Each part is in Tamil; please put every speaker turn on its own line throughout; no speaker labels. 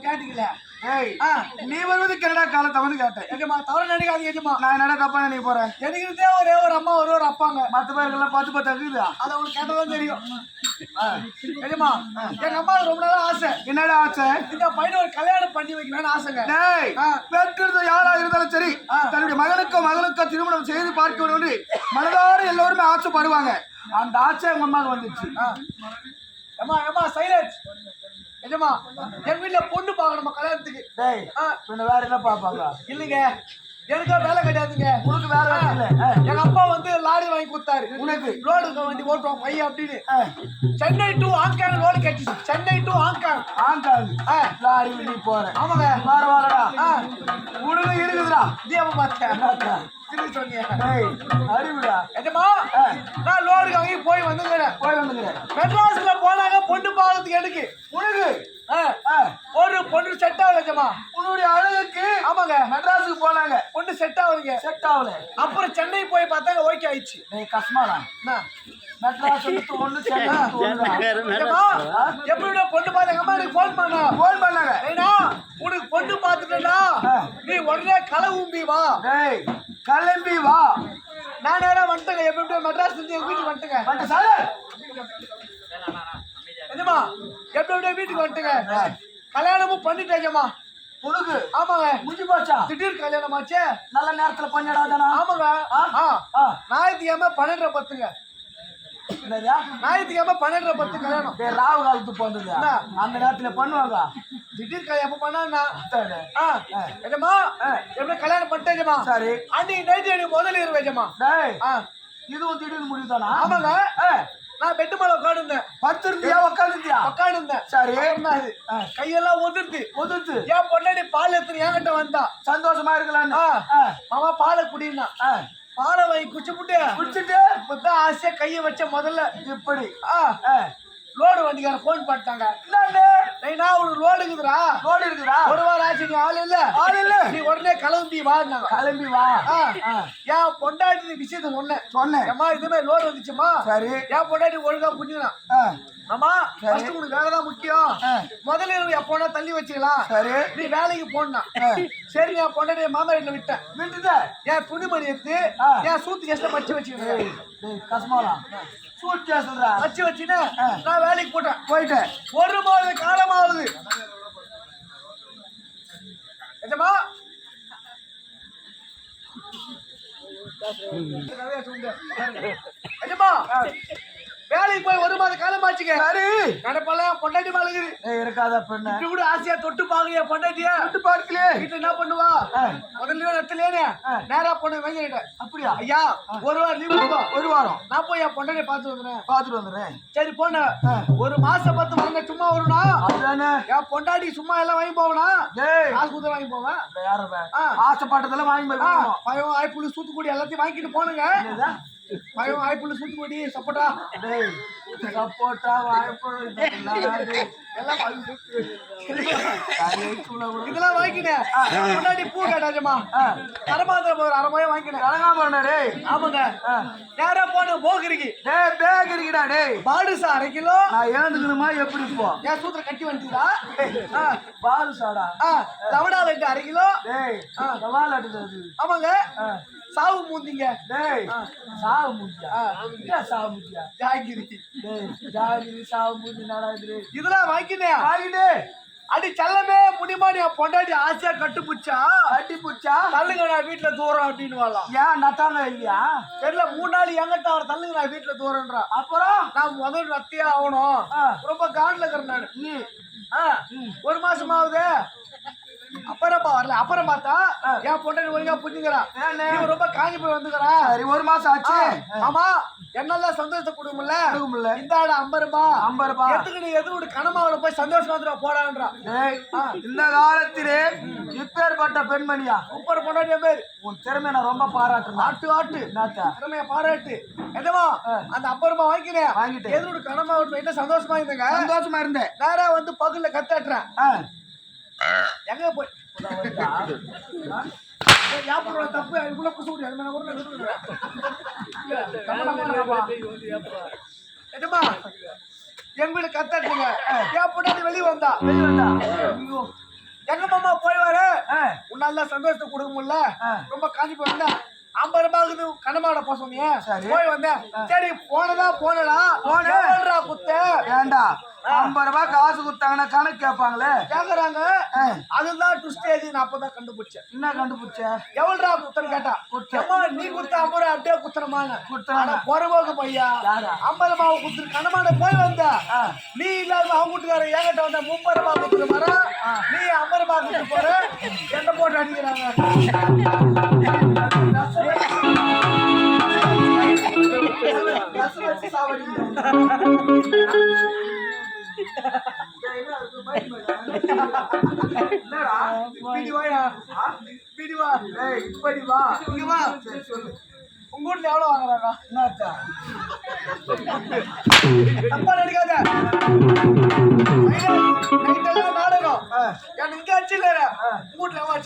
கேட்டீங்களே
நீ வருவது கனடா காலத்தை வந்து கேட்டேன்.
எஜமா தவறு நினைக்காதீங்க எஜமா.
நான் என்னடா தப்பா நினைக்க போறேன்?
எனக்குதே ஒரே ஒரு அம்மா ஒரு ஒரு அப்பாங்க.
மத்த பேருக்கெல்லாம் பத்து பத்து இருக்குதா?
அதை உங்களுக்கு கேட்டதான் தெரியும். எஜமா எங்க அம்மா ரொம்ப நாளா ஆசை.
என்னடா ஆச்சே
இந்த பையனை ஒரு கல்யாணம் பண்ணி வைக்கலாம்னு ஆசைங்க.
டேய். பெற்றது யாரா இருந்தாலும் சரி. தன்னுடைய மகனுக்கோ மகளுக்கோ திருமணம் செய்து பார்க்க வேண்டும் மனதார எல்லோருமே ஆசைப்படுவாங்க. அந்த ஆசை எங்க அம்மாவுக்கு வந்துச்சு.
ஆ. ஏம்மா ஏம்மா சைலன்ஸ் எஜமா எங்க வீட்டுல பொண்ணு பார்க்கணுமா? கல்யாணத்துக்கு?
வேற என்ன பாப்பாங்க
இல்லைங்க. எனக்கா வேலை கிடையாதுங்க.
உனக்கு வேற வேலை இல்ல.
எங்க அப்பா வந்து லாரி வாங்கி கொடுத்தாரு.
உனக்கு
ரோடு வண்டி ஓட்டுவோம் பையன் அப்படின்னு. சென்னை டு ஹாங்காங் ரோடு கட்டிச்சு சென்னை டு ஹாங்காங்
ஆங்காங்க
ஆ,
லாரியில் நீ போற
ஆமாங்க.
வார வாரடா உனக்கு இருக்குதுடா
இந்தியாவை பார்த்தேன் போய் வந்துங்கிறேன்
போய் வந்துக்கிறேன்.
மெட்ராஸ்ல போனாங்க பொண்ணு பார்க்கறதுக்கு எனக்கு.
உனக்கு?
ஒரு பொண்ணு எஜமா
உன்னுடைய அழகுக்கு
ஆமாங்க.
மெட்ராஸுக்கு போனாங்க.
பொண்ணு செட் ஆகுதுங்க
செட் ஆகல.
அப்புறம் சென்னை போய் பார்த்தாங்க ஓகே ஆயிடுச்சு.
டேய் கஸ்மாடா
என்ன?
மெட்ராஸ் எடுத்து ஒண்ணு சென்னை
எப்படிடா பொண்ணு பார்த்து எங்க அம்மா எனக்கு ஃபோன் பண்ணா?
போன் பண்ணாங்க.
ஏடா உனக்கு பொண்ணு பார்த்துட்டா. நீ உடனே களை ஊம்பி வா.
டேய் கிளம்பி வா.
நான் நேரம் வந்துட்டேங்க. எப்படி எப்படி மெட்ராஸ் இருந்து எங்க வீட்டுக்கு வந்துட்டுங்க.
வந்துட்டு சாரு.
எஜமா எப்படி எப்படியே வீட்டுக்கு வந்துட்டுங்க? கல்யாணமும் பண்ணிட்டேன் எஜமா
உனக்கு
ஆமாங்க.
முடிஞ்சு போச்சா
திடீர் கல்யாணம் ஆச்சே
நல்ல நேரத்துல பண்ணிடா தானா
ஆமாங்க. ஆ?
ஆ.
ஞாயிற்றுக்கிழமை பன்னெண்டரை பத்துங்க. ஞாயிற்றுக்கிழமை பன்னெண்டரை பத்து கல்யாணம்.
ராவு காலத்துக்கு
என்ன?
அந்த நேரத்துல பண்ணுவாங்க.
திடீர் கல்யாணம் பண்ணா எஜமா எப்படி கல்யாணம் பண்ணிட்டேன் எஜமா
சரி.
அன்னைக்கு நைட்டு எனக்கு முதல்ல ஆ.
இதுவும் திடீர்னு முடிவுதானா?
ஆமாங்க.
ஆ,
நான் பெட்டு மேல உட்காந்துருந்தேன்
பத்து இருந்தியா உக்காந்துருந்தியா
உட்காந்துருந்தேன்
சரி.
அது கையெல்லாம் உதிர்த்து.
ஒதுத்து
என் பொண்டாடி பால் எடுத்து என்கிட்ட வந்தா.
சந்தோஷமா.
ஆ, மாமா பாலை குடினா. பாலை வாங்கி குடிச்சு புட்டு
குடிச்சிட்டு?
இப்பதான் ஆசையா கையை வச்ச முதல்ல.
இப்படி.
ஆ. லோடு வண்டிக்கார போன் பண்ணிட்டாங்க. நைனா உனக்கு லோடு இருக்குதுடா.
ரோடு இருக்குதா?
ஒரு வாரம் ஆச்சு நீ ஆள் இல்ல.
ஆள் இல்ல.
நீ உடனே கிளம்பி வாடினாங்க
கிளம்பி வா.
என் பொண்டாட்டி விஷயத்த சொன்னேன்.
சொன்னேன்.
ஏம்மா இதுமே லோடு வந்துச்சுமா?
சரி.
என் பொண்டாட்டி ஒழுங்கா புரிஞ்சுக்கலாம்
ஆ,
ஆமா ஃபர்ஸ்ட் உனக்கு வேலை தான் முக்கியம். முதல்ல இரவு எப்போனா தள்ளி வச்சுக்கலாம்.
சரி.
நீ வேலைக்கு போனா. சரி என் பொண்டாட்டி மாமா வீட்டுல விட்டேன்.
விட்டுட்ட?
என் துணிமணி எடுத்து. என் சூத்து கேஸ்ல பச்சு வச்சுக்கிறேன்.
டேய், சூட் கேஸ்ன்றா
வச்சு வச்சுட்டு
ஆ.
நான் வேலைக்கு போட்டேன்.
போயிட்டேன்.
ஒரு மாத காலமாகுது. எஜமா எஜமா வேலைக்கு போய் ஒரு மாத காலமாச்சுங்க
சரி
நடப்பெல்லாம் பொண்டாட்டி மாளுக்குது
ஏய், இருக்காத பெண்ணு.
இப்படி கூட ஆசையா தொட்டு பாக்குறியா பொண்டாட்டியா.
விட்டு பார்க்கலையே
வீட்டுல என்ன பண்ணுவா. முதல்ல நெத்தலேனே
ஆ.
நேரா பொண்ணு வாங்கிட்டேன்
அப்படியா?
ஐயா ஒரு வாரம் லீவ் கொடுப்பா
ஒரு வாரம்.
நான் போய் என் பொண்டாட்டிய பார்த்து வந்துடுறேன்.
பாத்துட்டு வந்துடுறேன்.
சரி போன ஒரு மாசம் பத்து வரங்க சும்மா வரும்னா
அதுதானே
என் பொண்டாட்டி சும்மா எல்லாம் வாங்கி போவனா?
டேய்
காசு கொடுத்து வாங்கி போவேன்
இந்த யாரு இவன்?
ஆ.
ஆசைப்பட்டதெல்லாம் வாங்கி
பயம் வாய்ப்புள்ள சூத்துக்குடி எல்லாத்தையும் வாங்கிட்டு போனுங்க. பயம் வாய்ப்புள்ள சூத்துக்குடி சப்போட்டா.
டேய் சப்போட்டா வாய்ப்பு இதெல்லாம்
வாங்கினேன் பொண்டாட்டி பூ கேட்டாச்சம்மா கரமாந்திரம் ஒரு அரை மணி வாங்கினேன்
கலங்காம டேய்.
ஆமாங்க. நேரா போன போகிரிக்கு.
டேய் பேக் இருக்குடா டேய்
பாடுசா அரை கிலோ.
நான் ஏந்துக்கணுமா எப்படி இப்போ
என் சூத்திர கட்டி வந்துட்டா
பால் சாடா.
லவடா வெட்டு அரை கிலோ.
டேய் சவால் அடிச்சது
ஆமாங்க. சாவு மூந்திங்க
டேய். சாவு முட்டியா என்ன சாவு முட்டியா
ஜாகிரி
டேய் ஜாகிரி சாவு முட்டி நடாது
இதெல்லாம் வாங்கினேன்.
வாங்கிட்டு
அடி செல்லமே முடியுமா என் பொண்டாட்டி ஆசையா கட்டுப்புச்சா
அடி புச்சா
தள்ளுங்க நான் வீட்டுல தூரம் அப்படின்னு வரலாம்
ஏன் நட்டாங்க இல்லையா
தெரியல மூணு நாள் எங்கிட்ட அவர் தள்ளுங்க நான் வீட்டுல தூரம்ன்றா
அப்புறம்?
நான் முதல் ரத்தியே ஆகணும். ரொம்ப காண்டில் இருக்கிறேன் நான்.
நீ
ஒரு மாசம் ஆகுது அப்புறமா பார்த்தா என் பொண்டாட்டி ஒழுங்கா புரிஞ்சுக்கிறா.
ஏண்ணே?
இவன் ரொம்ப காஞ்சி போய் வந்துக்கிறா.
சரி ஒரு மாசம் ஆச்சு.
ஆமா என்னெல்லாம் சந்தோஷத்தை கொடுக்கும்ல?
கொடுக்கும்ல.
இந்த ஆடு ஐம்பது ரூபாய்
ஐம்பது ரூபாய்
எதுக்கு எது விட்டு கனமாவில போய் சந்தோஷமா வந்துடா போடான்றா.
டேய், இந்த காலத்திலே இப்பேற்பட்ட பெண்மணியா?
சூப்பர் பொண்டாட்டிய பேர்?
உன் திறமை நான் ரொம்ப பாராட்டுறேன்.
ஆட்டு ஆட்டு.
என்னத்தா?
திறமைய பாராட்டு. என்னவா அந்த ஐம்பது ரூபாய் வாங்கிக்கிறேன்.
வாங்கிட்டேன்.
எது விட்டு கனமா போயிட்டு சந்தோஷமா இருந்தேங்க.
சந்தோஷமா இருந்தேன்.
நேரா வந்து பகல்ல கத்தாட்டுறேன். எங்க போய் தப்பு அதுக்குள்ள புசு முடியாது நான் ஒரு நாள் விட்டுடுறேன். என்னம்மா எங்க வீடு கத்தாட்டுங்க என் பொண்டாட்டி வெளியே வந்தா
வெளிய வந்தா
எங்க மாமா போய் வர உன்னால சந்தோஷத்தை கொடுக்க முடியல. ரொம்ப காஞ்சி போயிருந்தேன் ஐம்பது ரூபாய்க்கு கனமாட போக சொன்னீங்க. போய் வந்தேன் சரி போனதா போனடா. எவ்வளவுடா குத்த
ஏண்டா ஐம்பது ரூபாய் காசு கொடுத்தாங்கன்னா கணக்கு கேட்பாங்களே.
கேக்குறாங்க. அதுதான் ட்விஸ்ட் ஏது நான் அப்பதான் கண்டுபிடிச்சேன்.
என்ன கண்டுபிடிச்ச?
எவ்வளவுடா குத்தன்னு கேட்டா ஏம்மா, நீ குத்த ஐம்பது ரூபா அப்படியே குத்துறமான
குத்துறாங்க.
பொறவோக்கு பையா? ஐம்பது ரூபாய் குத்துரு கனமாட போய் வந்த. நீ இல்லாம அவங்க வீட்டுக்கார என்கிட்ட வந்த முப்பது ரூபாய் குத்துரு வர நீ ஐம்பது ரூபாய் குத்து போற. என்ன போட்டு அடிக்கிறாங்க? உங்க வீட்டுல எவ்வளவு வாங்குறாங்க
என்னத்தா
தப்பா நினைக்காத நாடகம் எனக்கு இங்க வச்சுக்கற வீட்டுல எவ்வளவு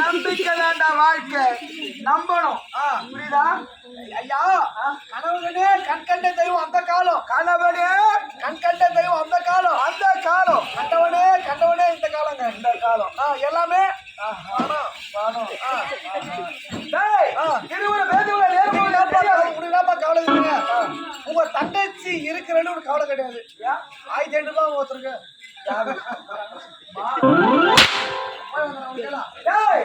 நம்பிக்கை தான்டா வாழ்க்கை. நம்பணும். புரியுதா?
ஐயா கனவுகனே கண் கண்ட தெய்வம் அந்த காலம்
கணவனே
கண் கண்ட தெய்வம் அந்த காலம்
அந்த காலம்
கண்டவனே கண்டவனே இந்த காலங்க இந்த காலம் ஆ எல்லாமே பணம், பணம். ஆ.
டேய்,
ஆ.
இருவரு வேதுவுல நேர்முகம்
உனக்கு
தெரியாது.
என்னப்பா கவலை இருக்குங்க? உங்க தங்கச்சி இருக்கிறன்னு ஒரு கவலை கிடையாது? ஆயிரத்தி ரூபாய் ஒருத்தருக்கு.
டேய்,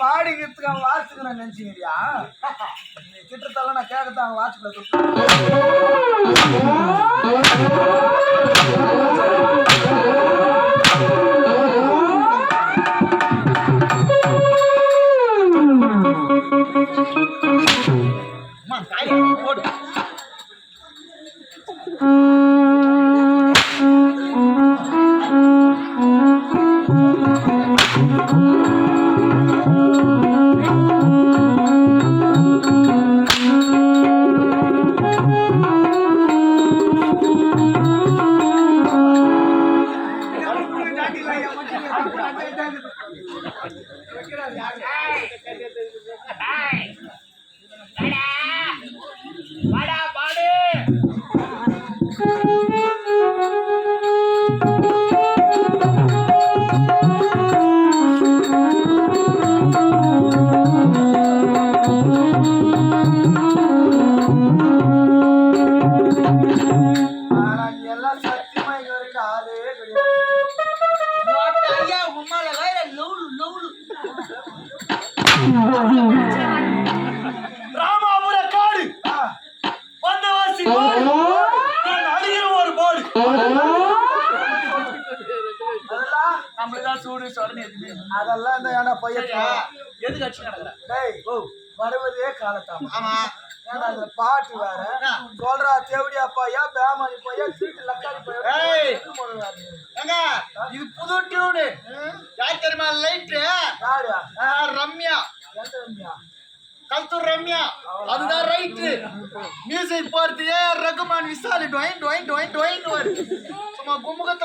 பாடிக்கிறதுக்கு அவன் வாசிக்கிறான் நினைச்சுக்கிறியா? திட்டத்தெல்லாம் நான் வரைக்கும் ஆளே கிடையாது
ஐயா உம்மால வேற லவுலு லவுலு ராமாபுர காடு. வந்தவாசி நான் ஒரு பாடு.
அதெல்லாம்
நம்மளுதான் சூடு சொரணி எதுவுமே
அதெல்லாம் இந்த ஏன்னா பையன்
எதுக்கு அடிச்சு கிடக்குற
டேய் வருவதே காலத்தாம
ஆமா.
பாட்டு வேற. சொல்றா தேவடியா பையா பேமானி பையா சீட்டு லக்காடி பையா
இது புது டியூனு. யார் தெரியுமா லைட்டு? ரம்யா.
ரம்யா?
கல்தூர் ரம்யா. அதுதான் ரைட்டு. மியூசிக் போறது ரகுமான் விசாலி டொயின் டொயின் டொயின் டொயின் வரும் சும்மா குமுகத்துல